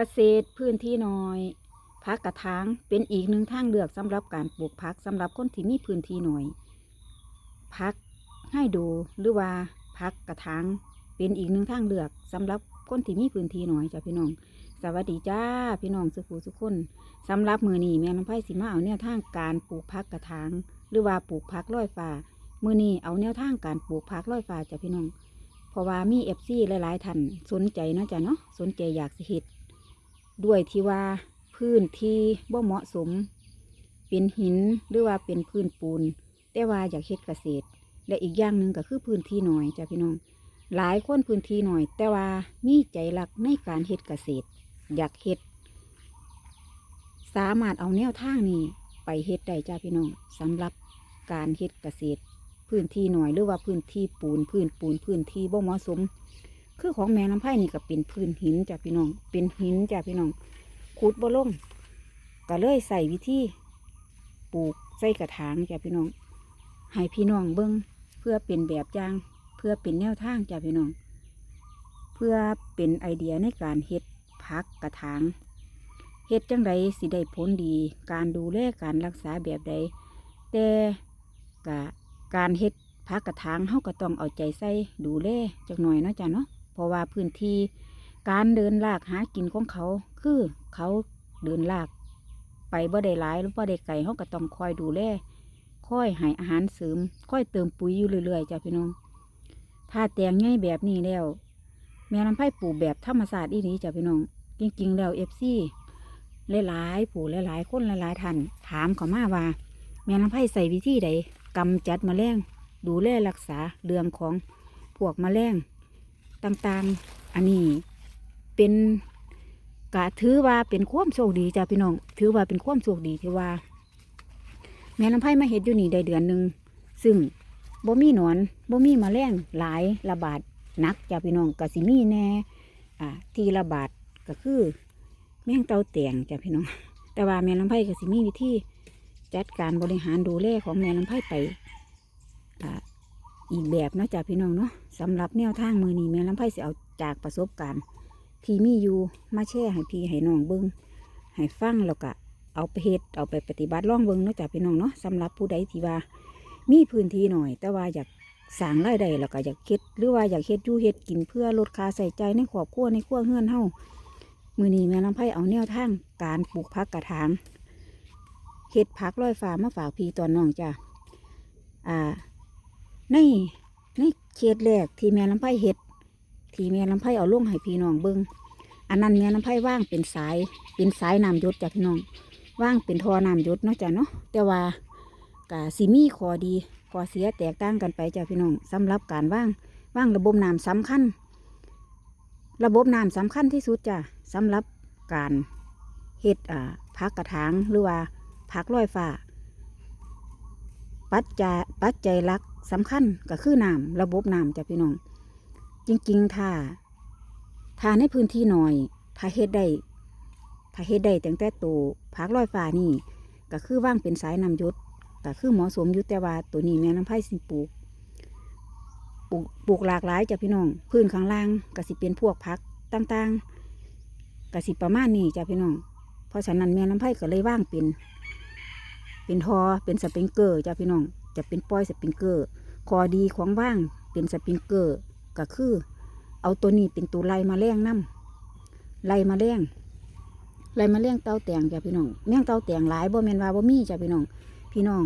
กษตรพื้นที่น้อยพักกระถางเป็นอีกหนึ่งทางเลือกสำหรับการปลูกผักสำหรับคนที่มีพื้นที่น้อยพักให้ดูหรือว่าพักกระถางเป็นอีกหนึ่งทางเลือกสำหรับคนที่มีพื้นที่น้อยจ้ะพี่น้องสวัสดีจ้าพี่น้องสุขุสุขคนสำหรับมือนี้แม่น้ำไผ่สิมาเอาแนวทางการปลูกพักกระถางหรือว่าปลูกพักร้อยฟ้ามือนี้เอาแนวทางการปลูกพักร้อยฟ้าจ้ะพี่น้องเพราะว่ามีเอฟซีหลายๆท่านสนใจเนาะจ้ะเนาะสนใจอยากสิเฮ็ด ด้วยที่ว่าพื้นที่บ่เหมาะสม เป็นหินหรือว่าเป็นพื้นปูน แต่ว่าอยากเฮ็ดเกษตร และอีกอย่างหนึ่งก็คือพื้นที่หน้อยจ้ะพี่น้อง หลายคนพื้นที่หน้อย แต่ว่ามีใจรักในการเฮ็ดเกษตร อยากเฮ็ด สามารถเอาแนวทางนี้ไปเฮ็ดได้จ้าพี่น้องสำหรับการเฮ็ดเกษตร พื้นที่หน่อยหรือว่าพื้นที่ปูน พื้นปูนพื้นที่บ่เหมาะสม คือของแม่น้ำไผ่นี่ก็เป็นพื้นหินจ้ะพี่น้อง เป็นหินจ้ะพี่น้องขุดบ่ลงก็เลยใส่วิธีปลูกใส่กระถางจ้ะพี่น้อง ให้พี่น้องเบิ้งเพื่อเป็นแบบอย่างเพื่อเป็นแนวทางจ้ะพี่น้อง เพื่อเป็นไอเดียในการเฮ็ดพักกระถางเฮ็ดจังใดสิได้ผลดี การดูแลการรักษาแบบใดแต่กะการเฮ็ดพักกระถางเฮาก็ต้องเอาใจใส่ดูแลจักหน่อยเนาะจ้ะเนาะ ราะว่าพื้นที่การเดินลากหากินของเขา คือเขาเดินลาก ไปบ่ได้หลายหรือบ่ได้ไกลเฮาก็ต้องคอยดูแลคอยให้อาหารเสริมคอยเติมปุ๋ยอยู่เรื่อยๆจ้ะพี่น้อง ถ้าแตงใหญ่แบบนี้แล้ว แม่ลำไผ่ปลูกแบบธรรมศาสตร์อีนี้จ้ะพี่น้อง จริงๆ แล้วเอฟซีหลายๆผู้หลายๆคนหลายๆท่านถามเขามาว่า แม่ลำไผ่ใส่วิธีใดกำจัดมแมลงดูแลรักษาเรื่องของพวกมแมลง ต่างๆ อันนี้เป็นกะถือว่าเป็นความโชคดีจ้ะพี่น้อง ถือว่าเป็นความโชคดีที่ว่า แม่ลำไผ่มาเฮ็ดอยู่นี่ได้เดือนหนึ่งซึ่งบ่มีหนอนบ่มีแมลงหลายระบาดนักจ้าพี่น้องกะสิมีแน่อ่าที่ระบาดก็คือ แมงเตาแตงจ้าพี่น้อง แต่ว่าแม่ลำไผ่กะสิมีวิธีจัดการบริหารดูแลของแม่ลำไผ่ไป อีกแบบเนาะจ้าพี่น้องเนาะสำหรับแนวทางมือนี้แม่ลำไผ่สิเอาจากประสบการณ์ที่มีอยู่มาแชร์ให้พี่ให้น้องเบิ้งให้ฟังแล้วก็เอาไปเฮ็ดเอาไปปฏิบัติล่องเบิ้งเนาะจ้าพี่น้องเนาะสำหรับผู้ใดที่ว่ามีพื้นที่หน่อย แต่ว่าอยากสร้างรายได้แล้วก็อยากเฮ็ดหรือว่าอยากเฮ็ดอยู่เฮ็ดกินเพื่อลดค่าใส่ใจในครอบครัวในครัวเฮือนเฮามือนี้แม่ลำไผเอาแนวทางการปลูกผักกระถางเฮ็ดผักลอยฟ้ามาฝากพี่ตอนน้องจ้ะอ่า ในในเขตแรกที่แม่ลำไผเฮ็ดที่แม่ลำไผเอาล่งให้พี่น้องเบิ่งอันนั้นแม่ลำไผว่างเป็นสายเป็นสายน้ำยศจ้ะพี่น้องว่างเป็นท่อน้ำยศเนาะจ้ะเนาะแต่ว่ากะสิมีข้อดีข้อเสียแตกต่างกันไปจ้ะพี่น้องสำหรับการว่างว่างระบบน้ำสำคัญ ระบบน้ำสำคัญที่สุดจ้ะสำหรับการเฮ็ดอ่าพักกระถางหรือว่าพักลอยฟ้าปัจจัยปัจจัยลัก สำคัญก็คือน้ำระบบน้ำจ้ะพี่น้อง จริงๆถ้าถ้าในพื้นที่หน่อย ถ้าเฮ็ดได้ถ้าเฮ็ดได้ตั้งแต่ตัวพักลอยฟ้านี่ก็คือว่างเป็นสายน้ำหยศก็คือหมาะสมอยู่แต่ว่าตัวนี้แม่น้ำไผ่สิปลูกปลูกปลูกหลากหลายจ้ะพี่น้อง พื้นข้างล่างก็สิเป็นพวกผักต่างๆก็สิประมาณนี้จ้ะพี่น้อง เพราะฉะนั้นแม่น้ำไผ่ก็เลยว่างเป็น เป็นทอเป็นสปริงเกอร์จ้ะพี่น้อง จะเป็นปล่อยสปริงเกอร์ข้อดีของว่างเป็นสปริงเกอร์ก็คือ เอาตัวนี้เป็นตัวไล่มาแรงน้ำไล่มาแรงไล่มาแรงเต้าแตงจ้ะพี่น้องแมงเต้าแตงหลายบ่แมนว่าบ่มีจ้ะพี่น้อง พี่น้อง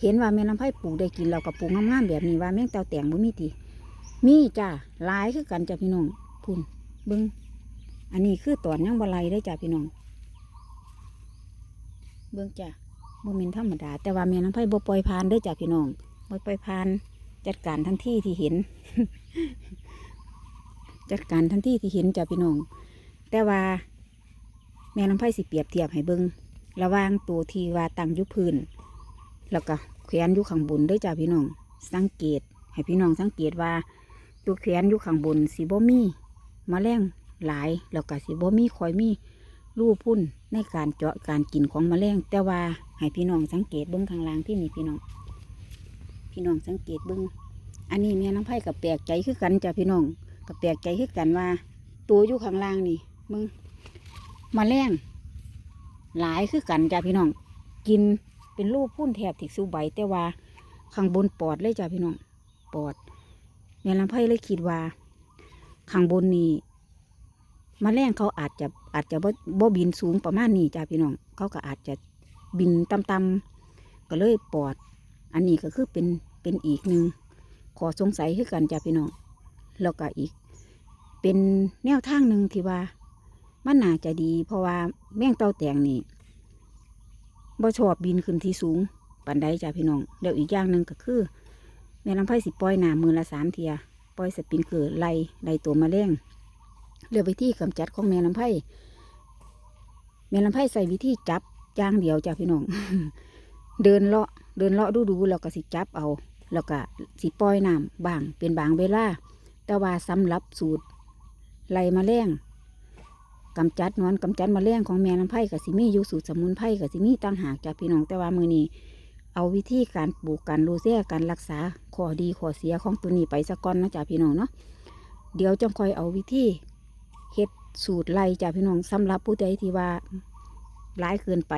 เห็นว่าแมน้ำไผ่ปลูกได้กินเรากับปลูกงามๆแบบนี้ว่าแมงเตาแตงบ่มีติมีจ้ะหลายคือกันจ้ะพี่น้องพุ่นเบิ้งอันนี้คือตอนยังบะไลได้จ้ะพี่น้อง เบิ้งจ้ะ บ่แม่นธรรมดา แต่ว่าแม่น้ำไผ่บ่ปล่อยผ่านเด้อจ้ะพี่น้องบ่ปล่อยผ่าน จัดการทันทีที่เห็น จัดการทันทีที่เห็นจ้ะพี่น้อง แต่ว่าแม่น้ำไผ่สิเปรียบเทียบให้เบิ้งระว่างตัวทีว่าตั้งยุพื้น แล้วก็แขวนอยู่ข้างบนเด้วยจ้าพี่น้อง สังเกต ให้พี่น้องสังเกตว่า ตัวแขวนอยู่ข้างบนสีบ่มีแมลงหลายแล้วก็สีบ่มีคอยมีรูพุ่นในการเจาะการกินของมแมลงแต่ว่า ให้พี่น้องสังเกตเบิ้งข้างล่างที่นี่พี่น้อง พี่น้องสังเกตเบิ้งอันนี้แม่น้ำไผ่กับแปลกใจคือกันจ้าพี่น้องกับแปลกใจคือกันว่า ตัวอยู่ข้างล่างนี่มึงมาแมลงหลายคือกันจ้าพี่น้อง กินเป็นรูปพุ่นแถบถิกสูใบแต่ว่าข้างบนปอดเลยจ้าพี่น้องปอดแม่ลำไพ่เลยคิดว่าข้างบนนี่มาแมลงเขาอาจจะอาจจะบ่บ่บินสูงประมาณนี้จ้าพี่น้อง เขาก็อาจจะ บินต่ำๆก็เลยปอด อันนี้ก็คือเป็นเป็นอีกหนึ่งขอสงสัยคือกันจ้าพี่น้องแล้วก็อีก เป็นแนวทางหนึ่งที่ว่า มันน่าจะดี เพราะว่าแมงเต่าแตงนี่บ่ชอบบินขึ้นที่สูงปันใดจ้าพี่น้องแล้วอีกอย่างหนึ่งก็คือแม่ลำไผ่สิปล่อยหนามือละสามเทียปล่อยสปริงเกอร์ไล่ไล่ตัวมาแรงเลือกวิธีกำจัดของแม่ลำไผ่แม่ลำไผ่ใส่วิธีจับ ย่างเดียวจ้าพี่น้อง เดินเลาะ เดินเลาะดูดูๆแล้วก็สิจับเอา แล้วก็สิปล่อยน้ำบาง เป็นบางเวลา แต่ว่าสำหรับสูตรไล่แมลงกำจัดนอนกำจัดมาแมลงของแม่น้ำไผ่กับสิมีอยู่สูตรสมุนไพรกับสิมีต่างหากจากพี่น้องแต่ว่ามือนี้เอาวิธีการปลูกการรูเซียการรักษาข้อดีข้อเสียของตัวนี้ไปสักก่อนนะจ๊ะพี่น้องเนาะเดี๋ยวจังคอยเอาวิธีเฮ็ดสูตรไล่จ้ะพี่น้องสำหรับผู้ใดที่ว่า ร้ายเกินไป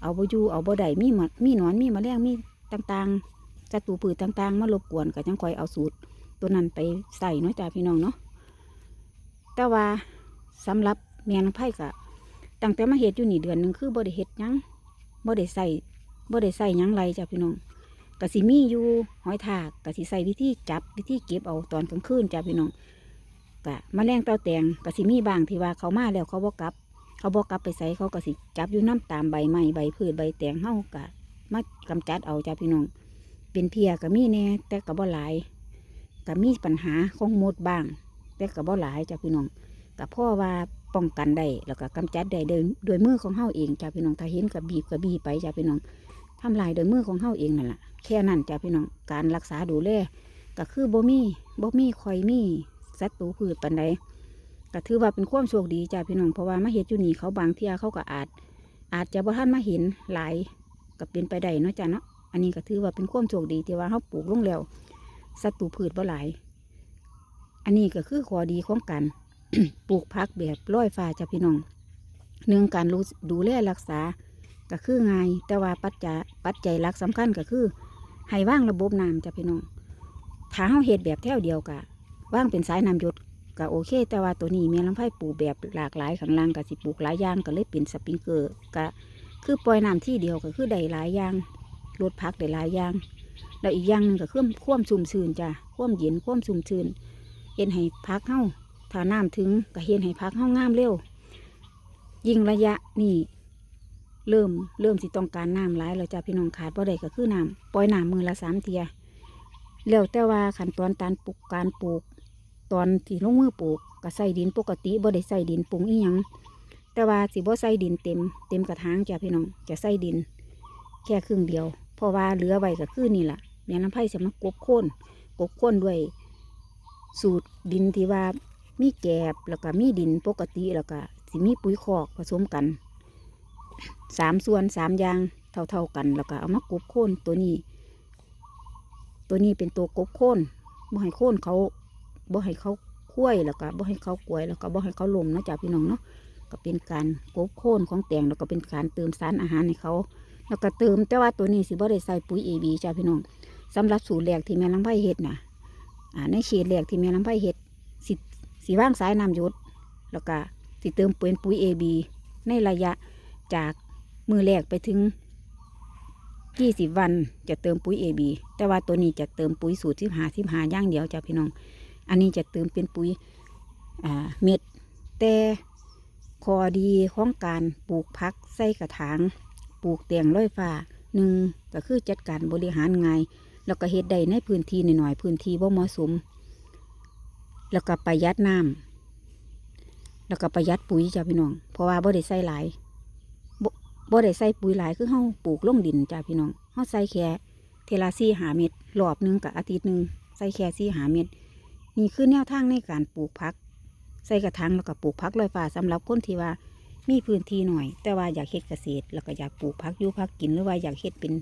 เอาบ่อยู่เอาบ่ได้มีหมมีหนอนมีแมลงมีต่างๆศัตรูพืชต่างๆมารบกวนก็จังคอยเอาสูตร ตัวนั้นไปใส่เนาะจ้าพี่น้องเนาะแต่ว่าสำหรับแมงไผ่กะตั้งแต่มาเฮ็ดอยู่นี่เดือนหนึ่งคือบ่ได้เฮ็ดยังบ่ได้ใส่บ่ได้ใส่ยังไรจ้าพี่น้องกะสิมีอยู่หอยทากกะสิใส่วิธีจับวิธีเก็บเอาตอนกลางคืนจ้าพี่น้องกะแมลงเต่าแตงกะสิมีบางที่ว่าเขามาแล้วเขาบ่กลับ เขาบ่กกลับไปใส่เขากะสิจับอยู่น้ำตามใบไม้ใบพืชใบแตงเฮากะมากำจัดเอาจ้าพี่น้อง เป็นเพียกะมีแน่แต่กะบ่หลายก็มีปัญหาของมดบ้าง แต่ก็บ่หลายจ้ะพี่น้องกับพ่อว่าป้องกันได้แล้วก็กำจัดได้โดยโดยมือของเฮาเองจ้ะพี่น้องถ้าเห็นกับบีบกับบีไปจ้ะพี่น้องทำลายโดยมือของเฮาเองนั่นแหละแค่นั้นจ้ะพี่น้องการรักษาดูแลก็คือบ่มีบ่มีคอยมีศัตรูพืชปันใด ก็ถือว่าเป็นความโชคดีจ้ะพี่น้องเพราะว่ามาเฮ็ดอยู่นี่เขาบางเที่ยเขาก็อาจ อาจจะบ่ทันมาเห็นหลายก็เป็นไปได้เนาะจ้ะเนาะอันนี้ก็ถือว่าเป็นความโชคดีที่ว่าเฮาปลูกลงแล้วศัตรูพืชบ่หลาย อันนี้ก็คือข้อดีของการปลูกพักแบบร้อยฟ้าจ้ะพี่น้องเนื่องการรู้ดูแลรักษาก็คือง่ายแต่ว่าปัจจัยปัจจัยหลักสำคัญก็คือให้ว่างระบบน้ำจ้ะพี่น้องถ้าเฮาเฮ็ดแบบแถวเดียวกะว่างเป็นสายน้ำหยด ก็โอเค แต่ว่าตัวนี้ม่ลำไผ่ปลูกแบบหลากหลายข้างล่างก็สิปลูกหลายอย่างก็เลยเป็นสปริงเกอร์ก็คือปล่อยน้ำที่เดียวก็คือได้หลายอย่างลดพักได้หลายอย่างแล้วอีกอย่างหนึ่งก็คือความชุ่มชื้นจ้ะความเย็นความชุ่มชื้นเห็นให้พักเฮาถ้าน้ำถึงก็เห็นให้พักเฮางามเร็ว ยิ่งระยะนี่เริ่มเริ่มสิต้องการน้ำหลายแล้วจ้ะพี่น้องขาดบ่ได้ก็คือน้ำปล่อยน้ำมือละสามเทียแล้วแต่ว่าขั้นตอนการปลูกการปลูก ตอนที่ลงมือปลูกก็ใส่ดินปกติบ่ได้ใส่ดินปรุงอีหยังแต่ว่าสิบ่ใส่ดินเต็ม เต็มกระถางจ้ะพี่น้องจะใส่ดิน แค่ครึ่งเดียว เพราะว่าเหลือไว้ก็คือนี่แหละแม่น้ำไผ่จะมากบโค่นกบโค่นด้วย สูตรดินที่ว่ามีแกบแล้วก็มีดินปกติแล้วก็สิมีปุ๋ยคอกผสมกันสามส่วนสามอย่างเท่าๆกัน แล้วก็เอามากบโค่นตัวนี้ ตัวนี้เป็นตัวกบโค่นบ่ให้โค่นเขา บ่ให้เขาคุ้ยแล้วก็บ่ให้เขากล้วยแล้วก็บ่ให้เขาลมเนาะจ้ะพี่น้องเนาะก็เป็นการกบโค่นของแตงแล้วก็เป็นการเติมสารอาหารให้เขาแล้วก็เติมแต่ว่าตัวนี้สิบ่ได้ใส่ปุ๋ยเอบีจ้าพี่น้องสำหรับสูตรแรกที่แม่ลำไผ่เฮ็ดนะอ่าในเขตแรกที่แม่ลำไผ่เฮ็ดสิสิว่างสายน้ำหยศแล้วก็สิเติมเป็นปุ๋ยเอบีในระยะจากมือแรกไปถึงยี่สิบวันจะเติมปุ๋ยเอบีแต่ว่าตัวนี้จะเติมปุ๋ยสูตรที่หาที่หาย่างเดียวจ้าพี่น้อง อันนี้จะเติมเป็นปุ๋ยเม็ดแต่ข้อดีของการปลูกพักใส่กระถาง ปลูกเตียงร้อยฟ้าหนึ่งก็คือจัดการบริหารไงแล้วก็เฮ็ดได้ในพื้นที่หน่อยๆพื้นที่บ่เหมาะสม แล้วก็ประหยัดน้ำแล้วก็ประหยัดปุ๋ยจ้าพี่น้อง เพราะว่าบ่ได้ใส่หลายบ่บ่ได้ใส่ปุ๋ยหลายคือเฮาปลูกลงดินจ้าพี่น้องเฮาใส่แค่เทลาซี่หาเม็ดรอบหนึงกับอาทิตย์หนึ่งใส่แค่ซี่หาเม็ด นี่คือแนวทางในการปลูกผัก ใส่กระถางแล้วก็ปลูกผักลอยฟ้าสำหรับคนที่ว่ามีพื้นที่หน่อย แต่ว่าอยากเฮ็ดเกษตร แล้วก็อยากปลูกผักยูผักกินหรือว่าอยากเฮ็ดเป็น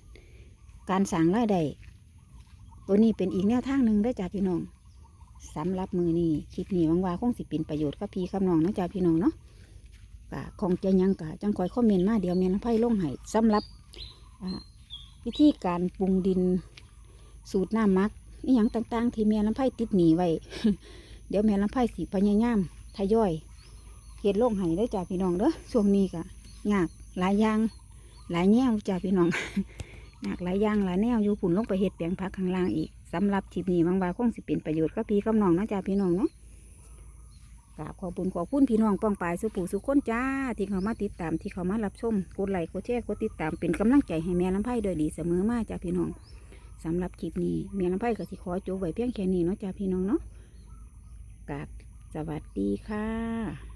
การสร้างรายได้ตัวนี้เป็นอีกแนวทางหนึ่งได้จ้าพี่น้องสำหรับมือนี้คลิปนี้วังว่าคงสิเป็นประโยชน์กับพี่กับน้องนะจ้าพี่น้องเนาะกะของจหยังกะจังคอยคอมเมนมาเดี๋ยวแม่น้ำไผ่ลงให้สำหรับวิธีการปรุงดินสูตรน้ำมัก อีหยังต่าง ๆ ที่แม่น้ำไผ่ติดหนีไว้ เดี๋ยวแม่น้ำไผ่สิพยายามทยอยเฮ็ดลงให้ได้จ้าพี่น้องเด้อช่วงนี้กะยากหลายอย่างหลายแนวจ้าพี่น้องยากหลายอย่างหลายแนวอยู่ผุนลงไปเฮ็ดแปลงผักข้างล่างอีกสำหรับคลิปนี้บางวาคงสิเป็นประโยชน์กับพี่กับน้องนะจ้าพี่น้องเนาะกราบขอบคุญขอบคุณพี่น้องป้องปายสุปู่สุขคนจ้า ที่เขามาติดตามที่เขามารับชมกดไลค์กดแชร์กดติดตามเป็นกำลังใจให้แม่ลำไผ่โดยดีเสมอมาจ้าพี่น้อง สำหรับคลิปนี้เมียลำไพ่ก็สิขอจบไว้เพียงแค่นี้เนาะจ้าพี่น้องเนาะกราบสวัสดีค่ะ